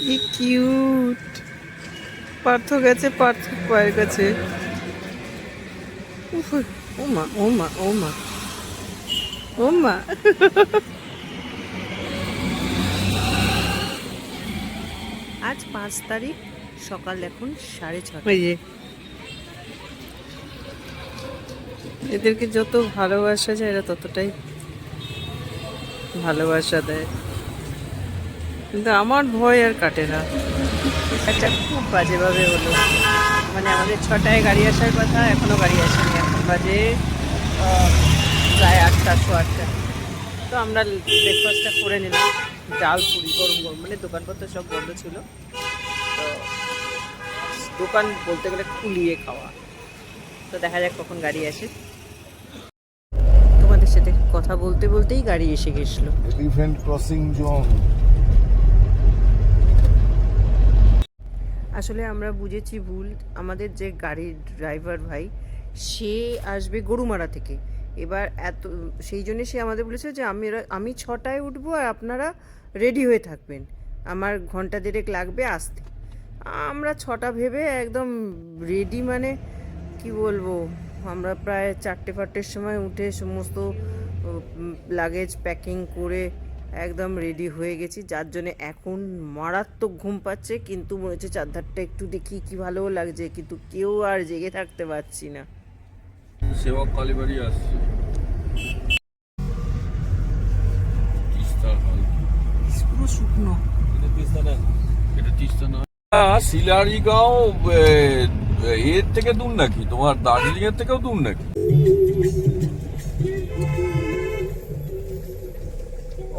কি কিউট। পার্থ গেছে পার্থ পায়ের কাছে উফ, ও মা ও মা ও মা। ও মা। আজ পাঁচ তারিখ সকাল এখন সাড়ে ছটা। এদেরকে যত ভালোবাসা যায় এরা ততটাই ভালোবাসা দেয়। কিন্তু আমার ভয় আর কাটে না। একটা খুব বাজেভাবে হলো। মানে আমাদের ছটায় গাড়ি আসার কথা এখনও গাড়ি আসেনি। এখন বাজে প্রায় আটটা শো আটটা। তো আমরা ব্রেকফাস্টটা করে নিলাম। ডাল পুরি গরম গরম। মানে দোকানপত্র সব বন্ধ ছিল। তো দোকান বলতে গেলে খুলিয়ে খাওয়া। তো দেখা যাক কখন গাড়ি আসে। তোমাদের সাথে কথা বলতে বলতেই গাড়ি এসে গেছিল। এলিফ্যান্ট ক্রসিং জোন আসলে আমরা বুঝেছি ভুল। আমাদের যে গাড়ির ড্রাইভার ভাই, সে আসবে গরুমারা থেকে। এবার এত, সেই জন্য সে আমাদের বলেছে যে আমি আমি ছটায় উঠবো আর আপনারা রেডি হয়ে থাকবেন। আমার ঘণ্টা দেড়েক লাগবে, আসতে। আমরা ছটা ভেবে একদম রেডি মানে কি বলব, আমরা প্রায় চারটে ফারটের সময় উঠে সমস্ত লাগেজ প্যাকিং করে একদম রেডি হয়ে গেছি। যার জন্য এখন মারাত্মক ঘুম পাচ্ছে কিন্তু মনে হচ্ছে চারধারটা একটু দেখি কি ভালো লাগছে কিন্তু কেউ আর জেগে থাকতে পারছি না। সেবক কালীবাড়ি আসছে। পুরো শুকনো। এটা তিস্তা না শিলারিগাঁও এর থেকে দূর নাকি? তোমার দার্জিলিং এর থেকেও দূর নাকি?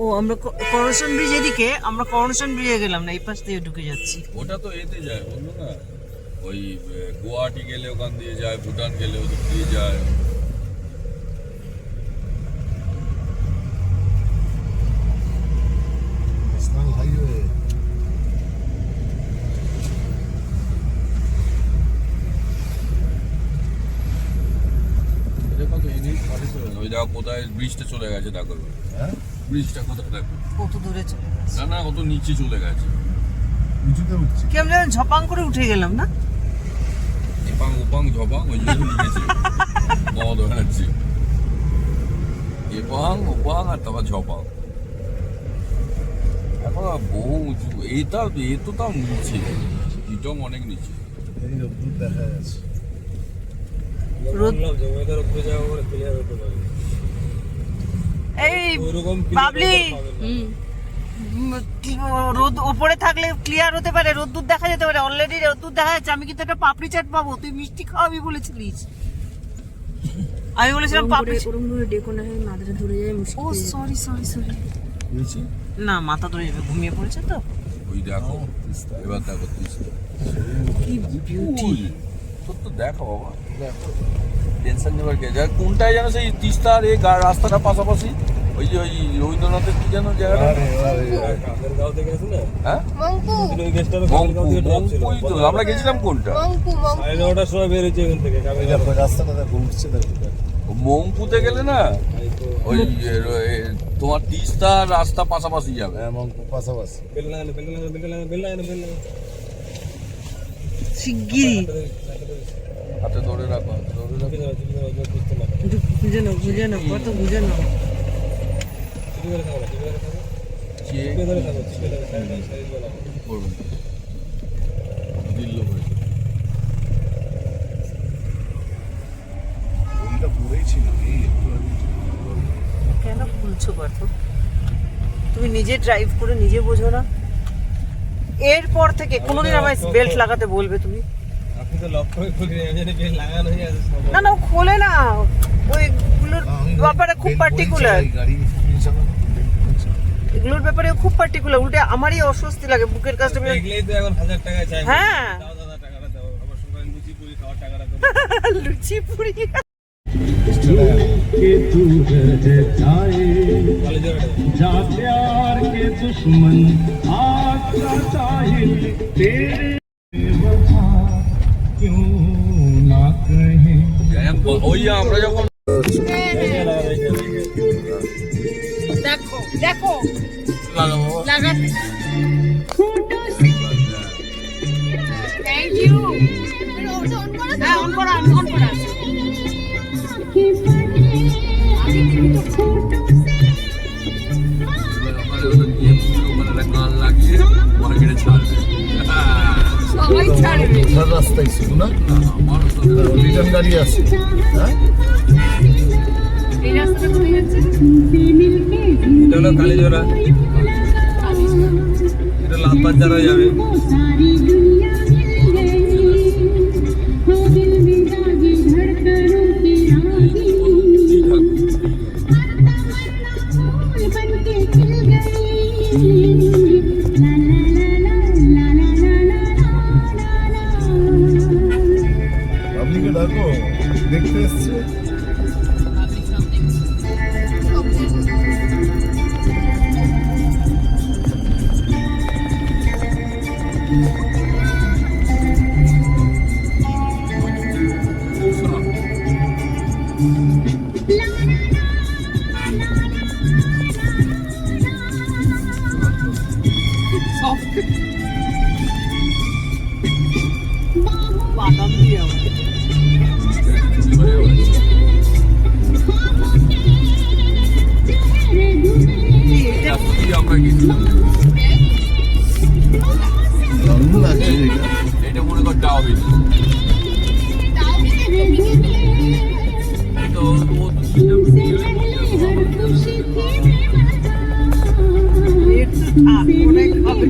ও আমরা করোনেশন ব্রিজ এদিকে আমরা করোনেশন ব্রিজে গেলাম না এই পাশ দিয়ে ঢুকে যাচ্ছি। ওটা তো এতে যায় বলল না? ওই গুয়াহাটি গেলে ওখান দিয়ে যায় ভুটান গেলে ওদিক দিয়ে যায়। ওই দেখো কোথায় ব্রিজটা চলে গেছে দেখো। হ্যাঁ? ব্রিজটা কোথায় দেখো কত দূরে চলে গেছে। না না কত নিচে চলে গেছে। উঁচুতে। উঠছি কি আমরা ঝপাং করে উঠে গেলাম না? এপাং ওপাং ঝপাং ওই জন্য লিখেছে মদ হয়েছে এপাং ওপাং আর তারপর ঝপাং। এখন আর বহু উঁচু। এইটা এ তো তাও নিচে। ইটং অনেক নিচে। এই অদ্ভুত দেখা যাচ্ছে। রোদ এই বাবলি হুম। উম, কি ও- রোদ ওপরে থাকলে ক্লিয়ার হতে পারে রোদ্দুর দেখা যেতে পারে। অলরেডি রোদ্দুর দেখা যাচ্ছে। আমি কিন্তু একটা পাপড়ি চাট পাবো। তুই মিষ্টি খাওয়াবি বলেছিলিস। আমি বলেছিলাম পাপড়ি ওরম করে ডেকো না হয় মাথাটা ধরে যায় মুশকিল ও সরি সরি সরি না মাথা ধরে যাবে ঘুমিয়ে পড়েছে তো। ওই দেখো এবার দেখো কি বিউটি তোর তো দেখো বাবা। দেখো। টেনশন নেবার কে যা কোনটায় যেন সেই তিস্তা আর এই রাস্তাটা পাশাপাশি? ওই যে ওই রবীন্দ্রনাথের কি যেন জায়গাটা? হ্যাঁ? আমরা গেছিলাম কোনটা? মংপুতে গেলে না? ওই তোমার তিস্তা রাস্তা পাশাপাশি যাবে। হ্যাঁ মঙ্কু পাশাপাশি। বেল হাতে ধরে রাখো হাতে ধরে রাখো। না একটু বুঝে নাও বুঝে নাও কত বুঝে নাও। কেন খুলছো পার্থ তুমি নিজে ড্রাইভ করে নিজে বোঝো না। এরপর থেকে কোনোদিন আমায় বেল্ট লাগাতে বলবে তুমি? না না ও খোলে না ওইগুলোর আমি ব্যাপারে খুব বেল পার্টিকুলার পরেই চালাই, গাড়ি চালানো, বেল পরেই চালাই। এগুলোর ব্যাপারে ও খুব পার্টিকুলার উল্টে আমারই অস্বস্তি লাগে বুকের কাজটা বেশ- দেখলেই তো এখন হাজার টাকা চাই হ্যাঁ। দাও দাদা টাকাটা দাও আমার সবাই লুচি পুরি খাওয়ার টাকাটা দাও লুচি পুরি के तू रह जाए কলেজে जा प्यार के दुश्मन आका साहिल तेरे वफा क्यों ना कहे ওই আমরা যখন দেখো দেখো। লাগাবো ইউ হ্যাঁ মাথার রাস্তায় ছিল না? রিটার্ন গাড়ি আছে। এটা হলো কালীজোড়া। এটা লাভ যাবে। Yes, sir.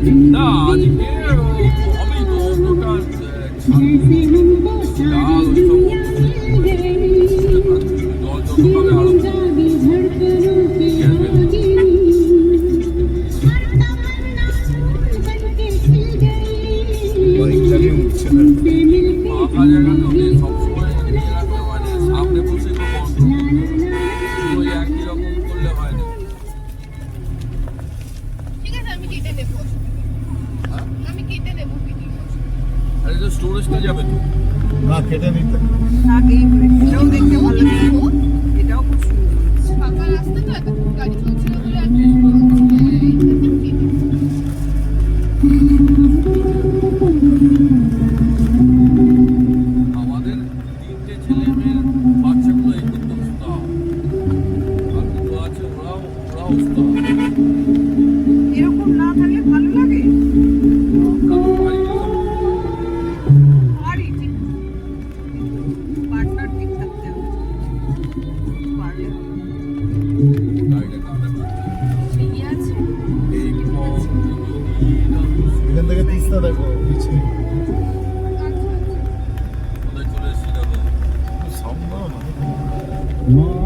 네, 나 아직이에요. ভেজে দেখতে ভালো এটাও খুব সুন্দর। ফাঁকা গাড়ি Whoa.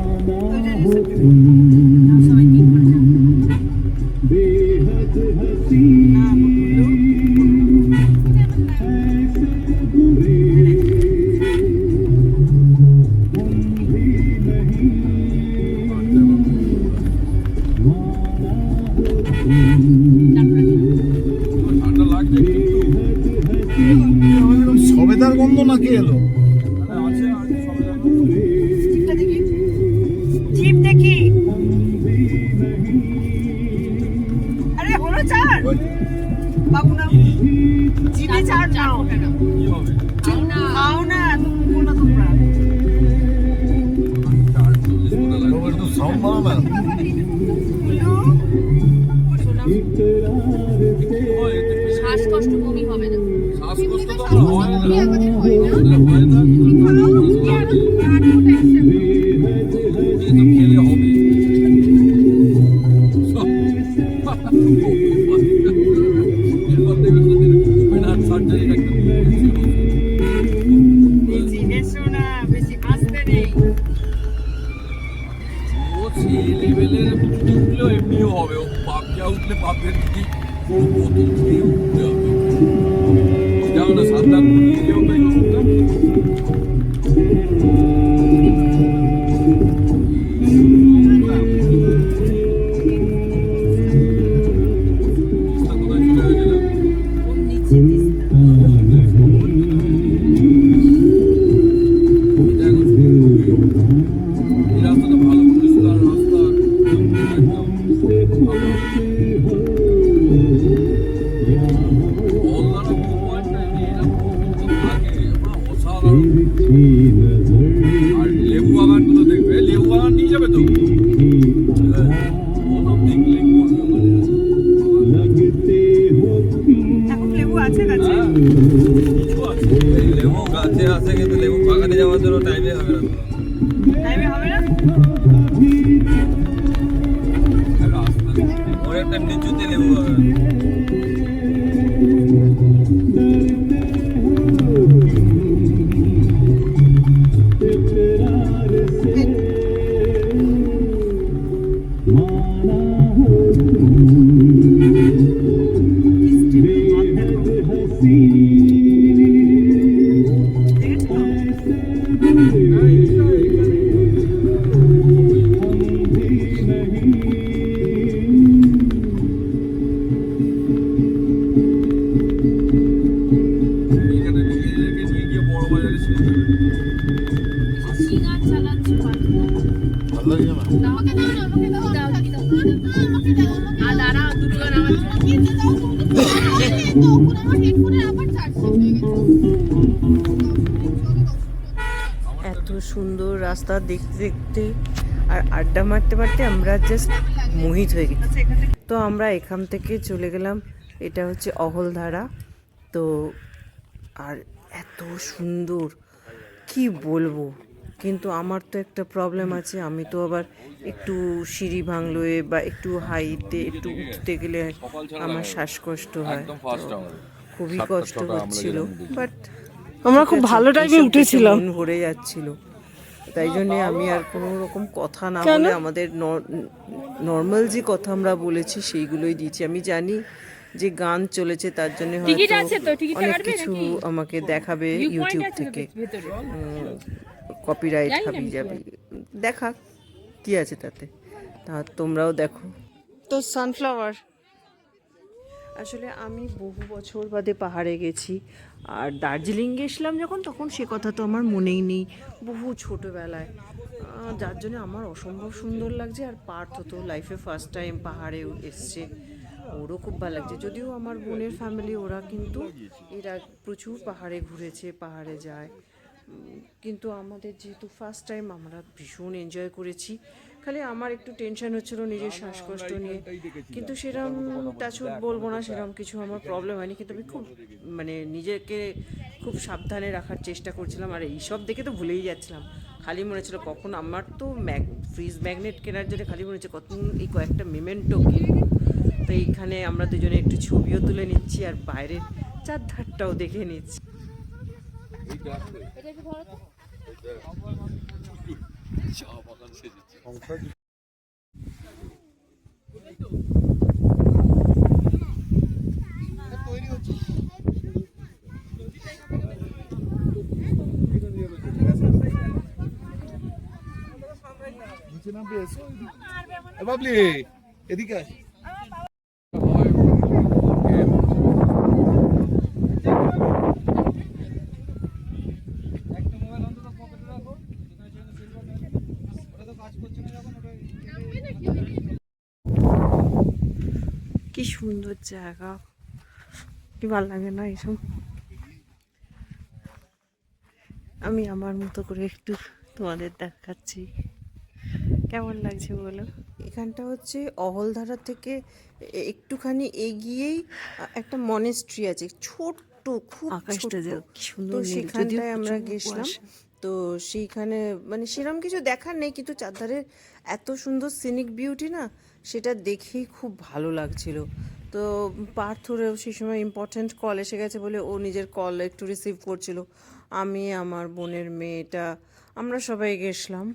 Down, das hat dann লেবু গাছে আছে, কিন্তু লেবু বাগানে যাওয়ার জন্য টাইমে হবে না টাইমে হবে না। ওর একটা নিচুতে লেবু বাগান এত সুন্দর রাস্তা দেখতে দেখতে আর আড্ডা মারতে মারতে আমরা জাস্ট মোহিত হয়ে গেছি। তো আমরা এখান থেকে চলে গেলাম। এটা হচ্ছে অহলধারা। তো আর এত সুন্দর, কি বলব? কিন্তু আমার তো একটা প্রবলেম আছে আমি তো আবার একটু সিঁড়ি ভাঙলোয়ে বা একটু হাইতে একটু উঠতে গেলে আমার শ্বাসকষ্ট হয়। খুবই কষ্ট হচ্ছিল বাট আমরা খুব ভালো টাইমে উঠেছিলাম। ভরে যাচ্ছিল। তাই জন্য আমি আর কোনো রকম কথা না বলে আমাদের নর্মাল যে কথা আমরা বলেছি সেইগুলোই দিয়েছি। আমি জানি যে গান চলেছে তার জন্য হয়তো আছে তো? টিকিটটা অনেক কিছু আমাকে দেখাবে ইউটিউব থেকে। কপিরাইট হাবি যাবি। দেখা কি আছে তাতে? তা তোমরাও দেখো। তো সানফ্লাওয়ার আসলে আমি বহু বছর বাদে পাহাড়ে গেছি আর দার্জিলিং গেছিলাম যখন তখন সে কথা তো আমার মনেই নেই বহু ছোটোবেলায়। যার জন্য আমার অসম্ভব সুন্দর লাগছে আর পার্থ তো লাইফে ফার্স্ট টাইম পাহাড়ে এসছে ওরও খুব ভালো লাগছে। যদিও আমার বোনের ফ্যামিলি ওরা কিন্তু এরা প্রচুর পাহাড়ে ঘুরেছে পাহাড়ে যায়। কিন্তু আমাদের যেহেতু ফার্স্ট টাইম আমরা ভীষণ এনজয় করেছি খালি আমার একটু টেনশন হচ্ছিল নিজের শ্বাসকষ্ট নিয়ে। কিন্তু সেরম টাচুট বলব না সেরম কিছু আমার প্রবলেম হয়নি কিন্তু আমি খুব মানে নিজেকে খুব সাবধানে রাখার চেষ্টা করছিলাম আর এইসব দেখে তো ভুলেই যাচ্ছিলাম। খালি মনে হচ্ছিল কখন আমার তো ম্যাগ ফ্রিজ ম্যাগনেট কেনার জন্য খালি মনে হচ্ছে কখন এই কয়েকটা মেমেন্টো কিনবো। তো এইখানে আমরা দুজনে একটু ছবিও তুলে নিচ্ছি আর বাইরের চারধারটাও দেখে নিচ্ছি চা বাগান সেজেছে নিচে নামবে এসো এ এদিকে একটা মোবাইল অন্তত পকেটে রাখো যেখানে সেখানে সিলভার নেই ওটা তো কাজ করছে না যখন ওটা কি সুন্দর জায়গা। কি ভালো লাগে না এইসব? আমি আমার মতো করে একটু তোমাদের দেখাচ্ছি। কেমন লাগছে বলো? এখানটা হচ্ছে অহলধারা থেকে একটুখানি এগিয়েই একটা মনেস্ট্রি আছে। ছোট্ট খুব আকাশটা সুন্দর সেখানটায় আমরা গেছিলাম। তো সেইখানে মানে সেরকম কিছু দেখার নেই কিন্তু চারধারের এত সুন্দর সিনিক বিউটি না সেটা দেখেই খুব ভালো লাগছিল। তো পার্থরেও সেই সময় ইম্পর্ট্যান্ট কল এসে গেছে বলে ও নিজের কল একটু রিসিভ করছিল। আমি, আমার বোনের মেয়েটা, আমরা সবাই গেছিলাম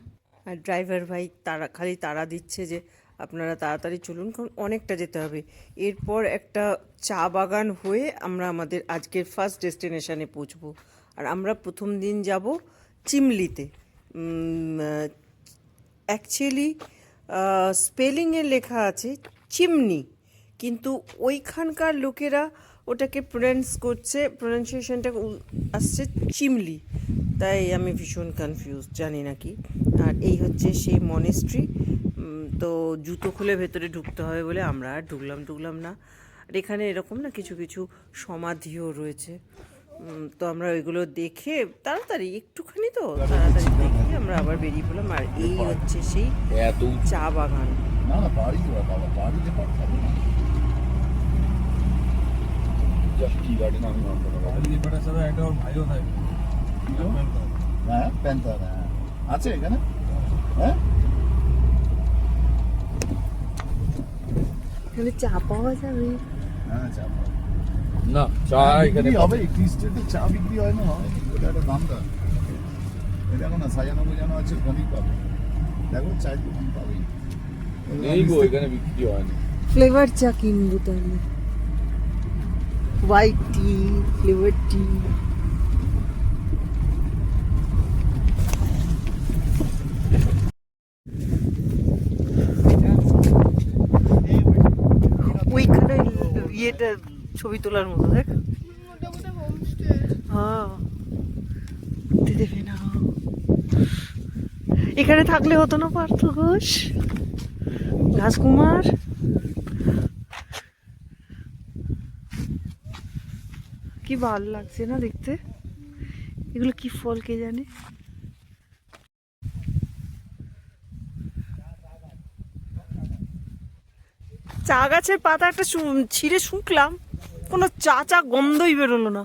আর ড্রাইভার ভাই তারা, খালি তারা দিচ্ছে যে আপনারা তাড়াতাড়ি চলুন, কারণ অনেকটা যেতে হবে। এরপর একটা চা বাগান হয়ে আমরা আমাদের আজকের ফার্স্ট ডেস্টিনেশানে পৌঁছবো। আর আমরা প্রথম দিন যাব চিমলিতে। অ্যাকচুয়ালি স্পেলিংয়ে লেখা আছে, চিমনি। কিন্তু ওইখানকার লোকেরা ওটাকে প্রোনাউন্স করছে প্রোনাউন্সিয়েশনটা আসছে চিমলি। তাই আমি ভীষণ কনফিউজ জানি না কি। আর এই হচ্ছে সেই মনেস্ট্রি তো জুতো খুলে ভেতরে ঢুকতে হবে বলে আমরা আর ঢুকলাম ঢুকলাম না। আর এখানে এরকম না কিছু কিছু সমাধিও রয়েছে। তো আমরা ওইগুলো দেখে তাড়াতাড়ি একটুখানি তো তাড়াতাড়ি দেখে আমরা আবার বেরিয়ে পড়লাম। আর এই হচ্ছে সেই চা বাগান। গার্ডেন আমি নাম হ্যাঁ প্যান্থার হ্যাঁ আছে এখানে হ্যাঁ এখানে চা পাওয়া যাবে। হ্যাঁ চা না চা এখানে হবে টি স্টেটে চা বিক্রি হয় না ওটা একটা দামদার এই দেখো না সাজানো গোজানো আছে কমই পাবে। দেখো চায়ের দোকান পাবেই। নেই গো এখানে বিক্রি হয় না। ফ্লেভার চা কিনবো তাহলে। হোয়াইট টি ফ্লেভার টি ওইখানে ইয়েটা ছবি তোলার মতো, দেখ। হোমস্টে হ্যাঁ দেবে না। এখানে থাকলে হতো না পার্থ ঘোষ? রাজকুমার? কি ভালো লাগছে না দেখতে? এগুলো কি ফল কে জানে? চা গাছের পাতা একটা ছিঁড়ে শুকলাম। কোনো চা চা গন্ধই বেরোলো না।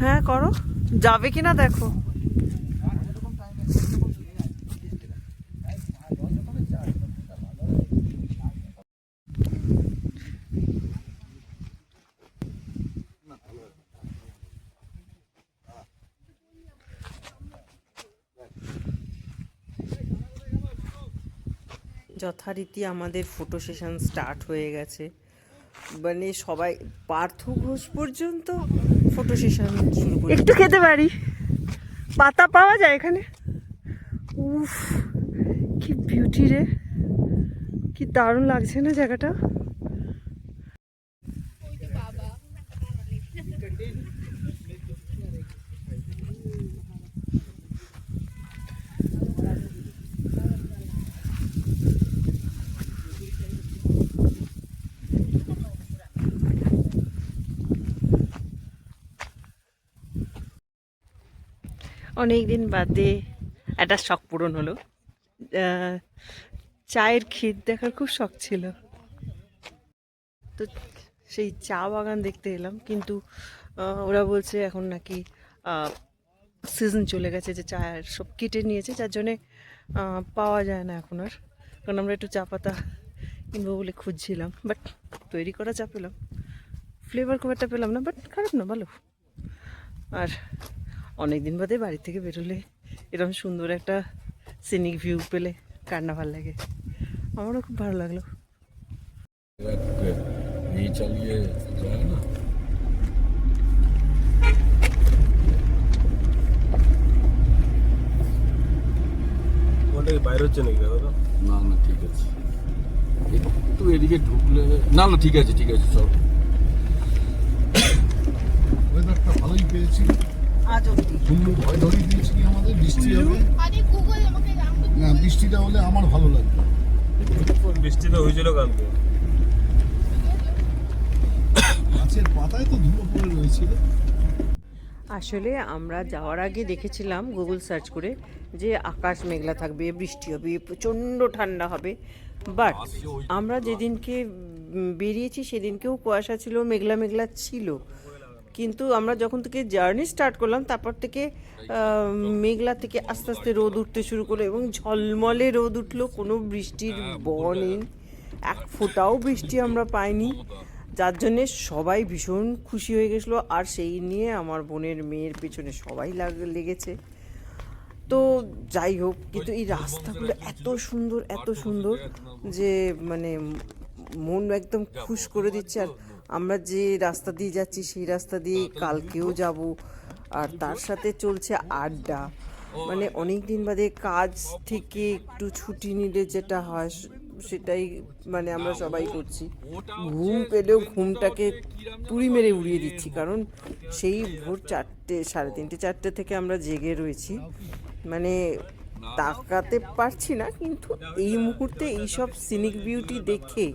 হ্যাঁ করো। যাবে কিনা দেখো। যথারীতি আমাদের ফটো সেশন স্টার্ট হয়ে গেছে। মানে সবাই, পার্থ ঘোষ পর্যন্ত ফটো সেশন একটু খেতে পারি? পাতা পাওয়া যায় এখানে? উফ, কি বিউটি রে। কি দারুণ লাগছে না জায়গাটা? অনেক দিন বাদে একটা শখ পূরণ হলো। চায়ের ক্ষেত দেখার খুব শখ ছিল। তো সেই চা বাগান দেখতে এলাম, কিন্তু ওরা বলছে এখন নাকি সিজন চলে গেছে যে চায়ের সব কেটে নিয়েছে, যার জন্যে পাওয়া যায় না এখন আর। কারণ আমরা একটু চা পাতা কিনবো বলে খুঁজছিলাম বাট তৈরি করা চা পেলাম। ফ্লেভার খুব একটা পেলাম না বাট খারাপ না, ভালো। আর অনেক দিন বাদে বাড়ি থেকে বেরোলে এরকম সুন্দর একটা সিনিক ভিউ পেলে কার না ভালো লাগে। আমারও খুব ভালো লাগল। এই চালিয়ে যায় না? ওটা বাইরে হচ্ছে নাকি দাদা? না না ঠিক আছে। একটু এদিকে ঢুকলে না না ঠিক আছে ঠিক আছে সব ওয়েদারটা ভালোই পেয়েছি। আজ অব্দি কুল্লু ভয় ধরিয়ে দিয়েছি আমাদের? বৃষ্টি হবে? আরে গুগল আমাকে নামটা না বৃষ্টিটা হলে আমার ভালো লাগবে। বৃষ্টি হয়েছিল কালকে? গাছের পাতায় তো ধুলো পড়ে রয়েছিল। আসলে আমরা যাওয়ার আগে দেখেছিলাম গুগল সার্চ করে যে আকাশ মেঘলা থাকবে বৃষ্টি হবে প্রচণ্ড ঠান্ডা হবে। বাট আমরা যেদিনকে বেরিয়েছি সেদিনকেও কুয়াশা ছিল মেঘলা মেঘলা ছিল। কিন্তু আমরা যখন থেকে জার্নি স্টার্ট করলাম, তারপর থেকে মেঘলা থেকে আস্তে আস্তে রোদ উঠতে শুরু করল এবং ঝলমলে রোদ উঠল। কোনো বৃষ্টির ব নেই। এক ফোঁটাও বৃষ্টি আমরা পাইনি। যার জন্যে সবাই ভীষণ খুশি হয়ে গেছিল। আর সেই নিয়ে আমার বোনের মেয়ের পেছনে সবাই লাগ- লেগেছে। তো যাই হোক, কিন্তু এই রাস্তাগুলো এত সুন্দর এত সুন্দর যে মানে মন একদম খুশ করে দিচ্ছে। আর আমরা যে রাস্তা দিয়ে যাচ্ছি সেই রাস্তা দিয়ে কালকেও যাব। আর তার সাথে চলছে আড্ডা। মানে অনেক দিন বাদে কাজ থেকে একটু ছুটি নিলে যেটা হয় সেটাই মানে আমরা সবাই করছি। ঘুম পেলেও ঘুমটাকে তুড়ি মেরে উড়িয়ে দিচ্ছি কারণ সেই ভোর চারটে সাড়ে তিনটে চারটে থেকে আমরা জেগে রয়েছি। মানে তাকাতে পারছি না কিন্তু এই মুহূর্তে এইসব সিনিক বিউটি দেখে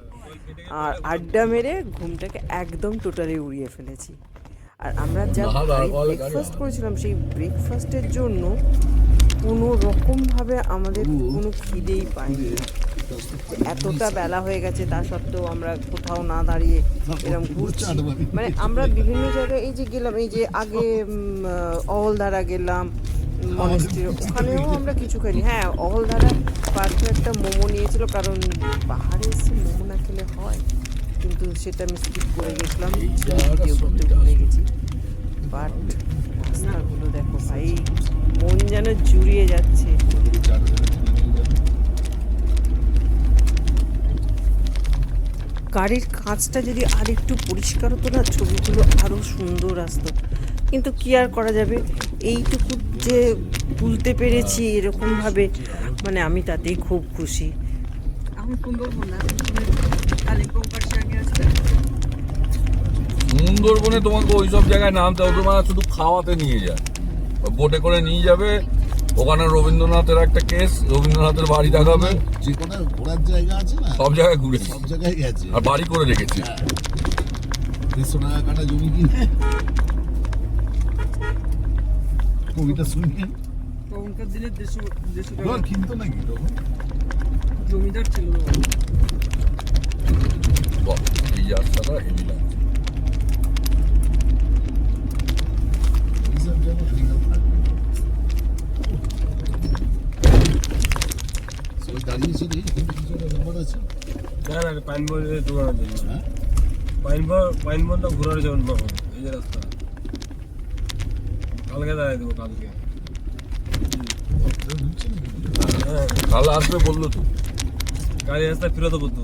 আর আড্ডা মেরে ঘুমটাকে একদম টোটালি উড়িয়ে ফেলেছি। আর আমরা যা ব্রেকফাস্ট করেছিলাম সেই ব্রেকফাস্টের জন্য কোনো রকমভাবে আমাদের কোনো খিদেই পায়নি এতটা বেলা হয়ে গেছে তা সত্ত্বেও আমরা কোথাও না দাঁড়িয়ে এরকম ঘুরছি। মানে আমরা বিভিন্ন জায়গায় এই যে গেলাম এই যে আগে অহলধারা গেলাম মনেস্ট্রি ওখানেও আমরা কিছু খাইনি। হ্যাঁ অহলধারা পার্থ একটা মোমো নিয়েছিল কারণ পাহাড়ে এসে মোমো খেলে হয়। কিন্তু সেটা আমি স্কিপ করে গেছিলাম। ভিডিও করতে ভুলে গেছি। বাট রাস্তাগুলো দেখো ভাই, মন যেন জুড়িয়ে যাচ্ছে। গাড়ির কাঁচটা যদি আর একটু পরিষ্কার হতো না, ছবিগুলো আরও সুন্দর আসতো। কিন্তু কি আর করা যাবে? এইটুকু যে তুলতে পেরেছি এরকমভাবে মানে আমি তাতেই খুব খুশি। এখন সুন্দরবন না কালিম্পং সঙ্গে আসবে সুন্দরবনে তোমাকে ওই সব জায়গায় নামতে হবে তোমার শুধু খাওয়াতে নিয়ে যায়। বোটে করে নিয়ে যাবে ওখানে রবীন্দ্রনাথের একটা কেস রবীন্দ্রনাথের বাড়ি দেখাবে। যে কোনো ঘোরার জায়গা আছে না? সব জায়গায় ঘুরে সব জায়গায় গেছে। আর বাড়ি করে রেখেছে। দেড়শো টাকা কাটা জমি কিনে কবিতা শুনিয়ে তখনকার দিনে দেড়শো দেড়শো টাকা। কিনতো নাকি তখন? জমিদার ছিল। এই রাস্তাটা হেভি লাগছে পাইন বল হ্যাঁ পাইন বল পাইন বলটা ঘোরার জন্য এই যে রাস্তা কালকে দাঁড়াই দেবো কালকে। কাল আসবে বলল তো। গাড়ি রাস্তা ফেরত দেবো তো।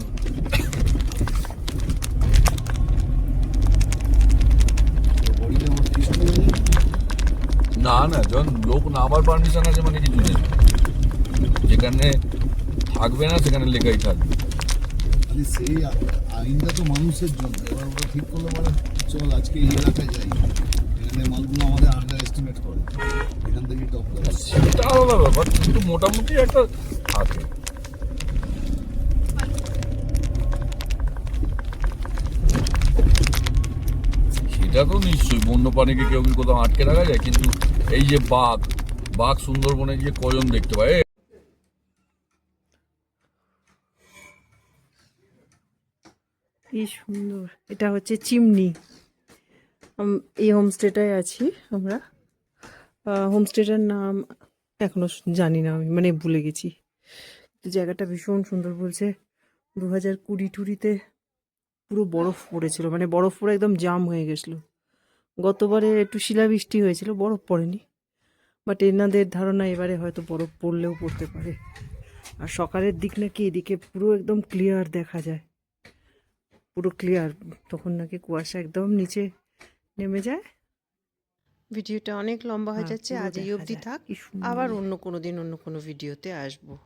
বডিটা আমার কৃষ্ণ যাবে না না যখন লোক নামার পারমিশন আছে মানে কিছু নেই। যেখানে থাকবে না সেখানে লেখাই থাকবে। সেই আইনটা তো মানুষের জন্য। এবার ওরা ঠিক করল মানে চল আজকে এই এলাকায় যাই। এখানে মালগুলো আমাদের আন্ডার এস্টিমেট করে। এখান থেকে টপ সেটা আলাদা ব্যাপার কিন্তু মোটামুটি একটা থাকে। তো নিশ্চয়ই, বন্য প্রাণীকে কেউ কি কোথাও আটকে রাখা যায়? কিন্তু এই যে বাঘ বাঘ সুন্দরবনে গিয়ে কজন দেখতে পায়? কি সুন্দর, এটা হচ্ছে চিমনি। এই হোমস্টেটায় আছি আমরা। হোমস্টেটার নাম এখনও জানি না আমি মানে ভুলে গেছি। জায়গাটা ভীষণ সুন্দর বলছে। দু হাজার কুড়ি টুড়িতে পুরো বরফ পড়েছিল মানে বরফ পড়ে একদম জাম হয়ে গেছিল। গতবারে একটু শিলাবৃষ্টি হয়েছিল বরফ পড়েনি। বাট এনাদের ধারণা এবারে হয়তো বরফ পড়লেও পড়তে পারে। আর সকালের দিক নাকি এদিকে পুরো একদম ক্লিয়ার দেখা যায়। পুরো ক্লিয়ার তখন নাকি কুয়াশা একদম নিচে নেমে যায়। ভিডিওটা অনেক লম্বা হয়ে যাচ্ছে আজ এই অবধি থাক। আবার অন্য কোনো দিন অন্য কোনো ভিডিওতে আসব।